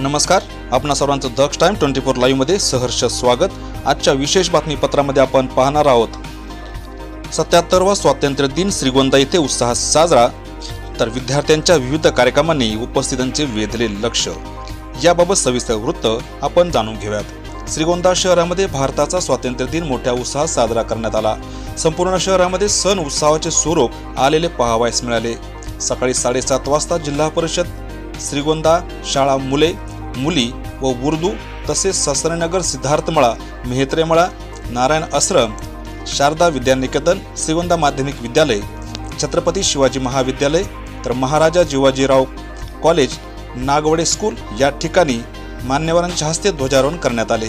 नमस्कार. आपणा सर्वांचं दक्ष टाइम ट्वेंटी फोर लाईव्हमध्ये सहर्ष स्वागत. आजच्या विशेष बातमीपत्रामध्ये आपण पाहणार आहोत. सत्याहत्तरवा स्वातंत्र्य दिन श्रीगोंदा येथे उत्साहात साजरा. तर विद्यार्थ्यांच्या विविध कार्यक्रमांनी उपस्थितांचे वेधले लक्ष. याबाबत सविस्तर वृत्त आपण जाणून घेऊयात. श्रीगोंदा शहरामध्ये भारताचा स्वातंत्र्य दिन मोठ्या उत्साहात साजरा करण्यात आला. संपूर्ण शहरामध्ये सण उत्सवाचे स्वरूप आलेले पाहावयास मिळाले. सकाळी साडेसात वाजता जिल्हा परिषद श्रीगोंदा शाळा मुले मुली व उर्दू तसेच सस्त्रनगर सिद्धार्थमळा मेहत्रेमळा नारायण आश्रम शारदा विद्यानिकेतन श्रीगोंदा माध्यमिक विद्यालय छत्रपती शिवाजी महाविद्यालय तर महाराजा जिवाजीराव कॉलेज नागवडे स्कूल या ठिकाणी मान्यवरांच्या हस्ते ध्वजारोहण करण्यात आले.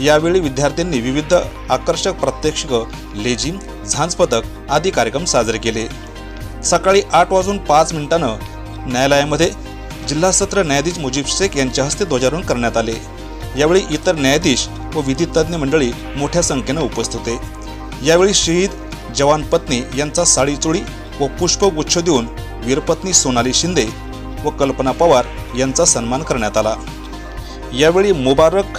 यावेळी विद्यार्थ्यांनी विविध आकर्षक प्रात्यक्षिक लेझिम झांजपथक आदी कार्यक्रम साजरे केले. सकाळी आठ वाजून पाच मिनिटानं न्यायालयामध्ये जिल्हा सत्र न्यायाधीश मुजीब शेख यांच्या हस्ते ध्वजारोहण करण्यात आले. यावेळी इतर न्यायाधीश व विधितज्ञ मंडळी मोठ्या संख्येनं उपस्थित होते. यावेळी शहीद जवान पत्नी यांचा साडीचोळी व पुष्पगुच्छ देऊन वीरपत्नी सोनाली शिंदे व कल्पना पवार यांचा सन्मान करण्यात आला. यावेळी मुबारक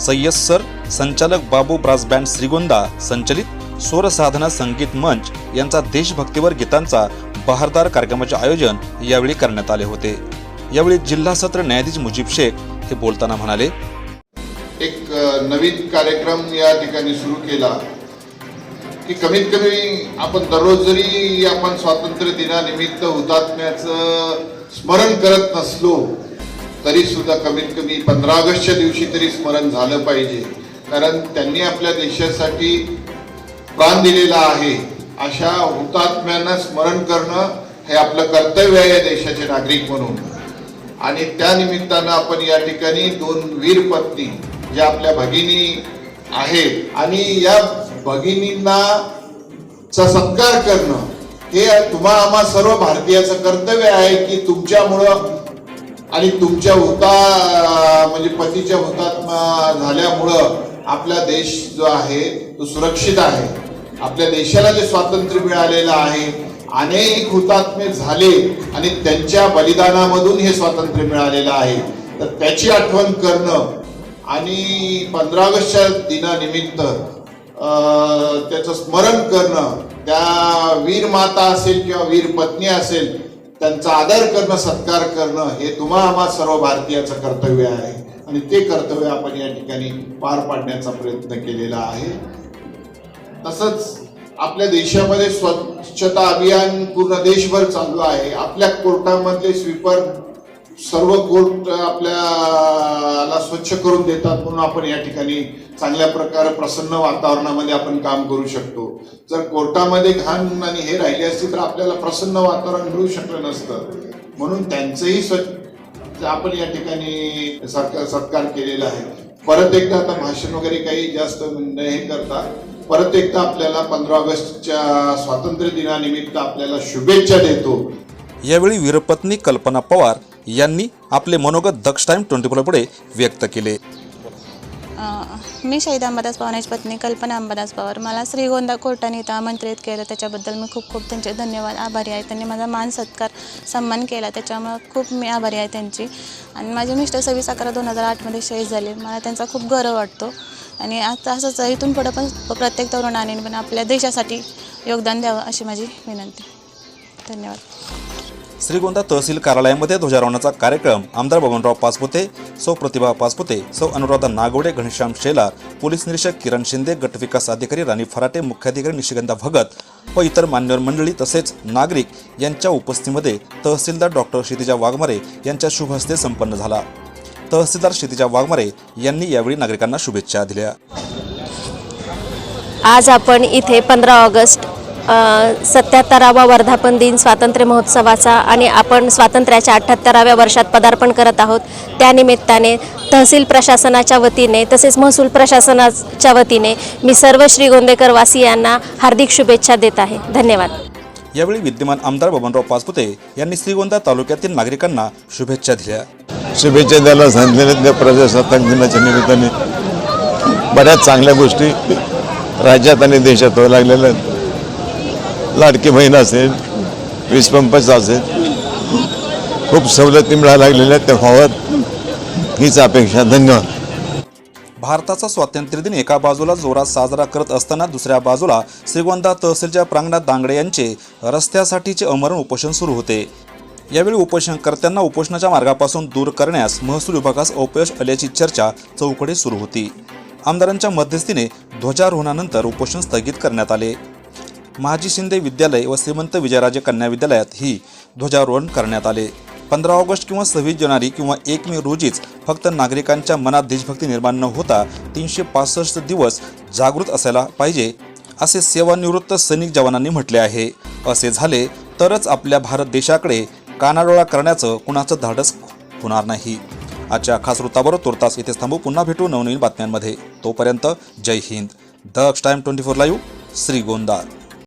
सय्यद सर संचालक बाबू ब्रास बँड श्रीगोंदा संचलित स्वरसाधना संगीत मंच यांचा देशभक्तीवर गीतांचा बहारदार कार्यक्रमाचे आयोजन यावेळी करण्यात आले होते. यावेळी जिल्हा सत्र न्यायाधीश मुजीब शेख हे बोलताना म्हणाले एक नवीन कार्यक्रम या ठिकाणी सुरू केला की कमीत कमी आपण दररोज जरी आपण स्वातंत्र्य दिनानिमित्त हुतात्म्याचं स्मरण करत नसलो तरी सुद्धा कमीत कमी पंधरा ऑगस्टच्या दिवशी तरी स्मरण झालं पाहिजे. कारण त्यांनी आपल्या देशासाठी प्राण दिलेला आहे. अशा हुतात्म्यांना स्मरण करणं हे आपलं कर्तव्य आहे या देशाचे नागरिक म्हणून. आणि त्या निमित्तानं आपण या ठिकाणी दोन वीर पत्नी ज्या आपल्या भगिनी आहेत आणि या भगिनींना चा सत्कार करणं हे तुम्हा आम्हा सर्व भारतीयाचं कर्तव्य आहे की तुमच्यामुळं आणि तुमच्या हुता म्हणजे पतीच्या हुतात्मा झाल्यामुळं आपला देश जो आहे तो सुरक्षित आहे. आपल्या देशाला जे स्वातंत्र्य मिळालेलं आहे अनेक हुतात्मे झाले आणि त्यांच्या बलिदानामधून हे स्वातंत्र्य मिळालेलं आहे. तर त्याची आठवण करणं आणि पंधरा ऑगस्टच्या दिनानिमित्त अं, त्याचं स्मरण करणं त्या वीर माता असेल किंवा वीर पत्नी असेल त्यांचा आदर करणं सत्कार करणं हे तुम्हा आम्हा सर्व भारतीयाचं कर्तव्य आहे. आणि ते कर्तव्य आपण या ठिकाणी पार पाडण्याचा प्रयत्न केलेला आहे. तसंच आपल्या देशामध्ये स्वच्छता अभियान पूर्ण देशभर चालू आहे. आपल्या कोर्टामधले स्वीपर सर्व कोर्ट आपल्याला स्वच्छ करून देतात म्हणून आपण या ठिकाणी चांगल्या प्रकारे प्रसन्न वातावरणामध्ये आपण काम करू शकतो. जर कोर्टामध्ये घाण आणि हे राहिले असते तर आपल्याला प्रसन्न वातावरण मिळू शकलं नसतं. म्हणून त्यांचंही स्वच्छ आपण या ठिकाणी सरकार सत्कार केलेला आहे. परत एकदा आता भाषण वगैरे काही जास्त हे करतात परत एकदा आपल्याला पंधरा ऑगस्टच्या स्वातंत्र्य दिनानिमित्त आपल्याला शुभेच्छा देतो. यावेळी वीरपत्नी कल्पना पवार यांनी आपले मनोगत दक्ष टाइम ट्वेंटी फोर पुढे व्यक्त केले. मी शहीद अंबादास पवारांची पत्नी कल्पना अंबादास पवार. मला श्रीगोंदा कोर्टाने इथं आमंत्रित केलं. त्याच्याबद्दल मी खूप खूप त्यांचे धन्यवाद आभारी आहे. त्यांनी माझा मान सत्कार सन्मान केला. त्याच्यामुळं खूप मी आभारी आहे त्यांची. आणि माझे मिस्टर सव्वीस अकरा दोन हजार आठमध्ये शहीद झाले. मला त्यांचा खूप गौरव वाटतो. आणि आता असंच इथून पुढं पण प्रत्येक तरुणाने पण आपल्या देशासाठी योगदान द्यावं अशी माझी विनंती. धन्यवाद. श्रीगोंदा तहसील कार्यालयामध्ये ध्वजारोहणाचा कार्यक्रम आमदार बबनराव पाचपुते सौ प्रतिभा पाचपुते सौ अनुराधा नागवडे घनश्याम शेलार पोलीस निरीक्षक किरण शिंदे गटविकास अधिकारी राणी फराटे मुख्याधिकारी निशिगंधा भगत व इतर मान्यवर मंडळी तसेच नागरिक यांच्या उपस्थितीमध्ये तहसीलदार डॉक्टर क्षितिजा वाघमारे यांच्या शुभ हस्ते संपन्न झाला. तहसीलदार क्षितिजा वाघमारे यांनी यावेळी नागरिकांना शुभेच्छा दिल्या. आज आपण इथे पंधरा ऑगस्ट सत्याहत्तरावा वर्धापन दिन स्वातंत्र्य महोत्सवाचा आणि आपण स्वातंत्र्याच्या अठ्ठ्याहत्तराव्या वर्षात पदार्पण करत आहोत. त्यानिमित्ताने तहसील प्रशासनाच्या वतीने तसेच महसूल प्रशासनाच्या वतीने मी सर्व श्रीगोंदेकर वासियांना हार्दिक शुभेच्छा देत आहे. धन्यवाद. यावेळी विद्यमान आमदार बबनराव पाचपुते यांनी श्रीगोंदा तालुक्यातील नागरिकांना शुभेच्छा दिल्या. शुभेच्छा द्यायला सांगितलेल्या त्या प्रजासत्ताक दिनाच्या निमित्ताने बऱ्याच चांगल्या गोष्टी राज्यात आणि देशात होऊ लागलेल्या आहेत. लाडकी बहीण असेल वीज पंपच असेल खूप सवलती मिळायला लागलेल्या आहेत त्या व्हाव्यात हीच अपेक्षा धन्यवाद. भारताचा स्वातंत्र्य दिन एका बाजूला जोरात साजरा करत असताना दुसऱ्या बाजूला श्रीगोंदा तहसीलच्या प्रांगणात दांगडे यांचे रस्त्यासाठीचे अमरण उपोषण सुरू होते. यावेळी उपोषणकर्त्यांना उपोषणाच्या मार्गापासून दूर करण्यास महसूल विभागास अपयश आल्याची चर्चा चौकडे सुरू होती. आमदारांच्या मध्यस्थीने ध्वजारोहणानंतर उपोषण स्थगित करण्यात आले. महाजी शिंदे विद्यालय व श्रीमंत विजयराजे कन्या विद्यालयात ही ध्वजारोहण करण्यात आले. पंधरा ऑगस्ट किंवा सव्वीस जानेवारी किंवा एक मे रोजीच फक्त नागरिकांच्या मनात देशभक्ती निर्माण न होता तीनशे पासष्ट दिवस जागृत असायला पाहिजे असे सेवानिवृत्त सैनिक जवानांनी म्हटले आहे. असे झाले तरच आपल्या भारत देशाकडे कानाडोळा करण्याचं कुणाचं धाडस होणार नाही. आजच्या खास वृत्ताबरोबर तुर्तास इथेच थांबू. पुन्हा भेटू नवनवीन बातम्यांमध्ये. तोपर्यंत जय Hind. The time twenty four live Shrigonda.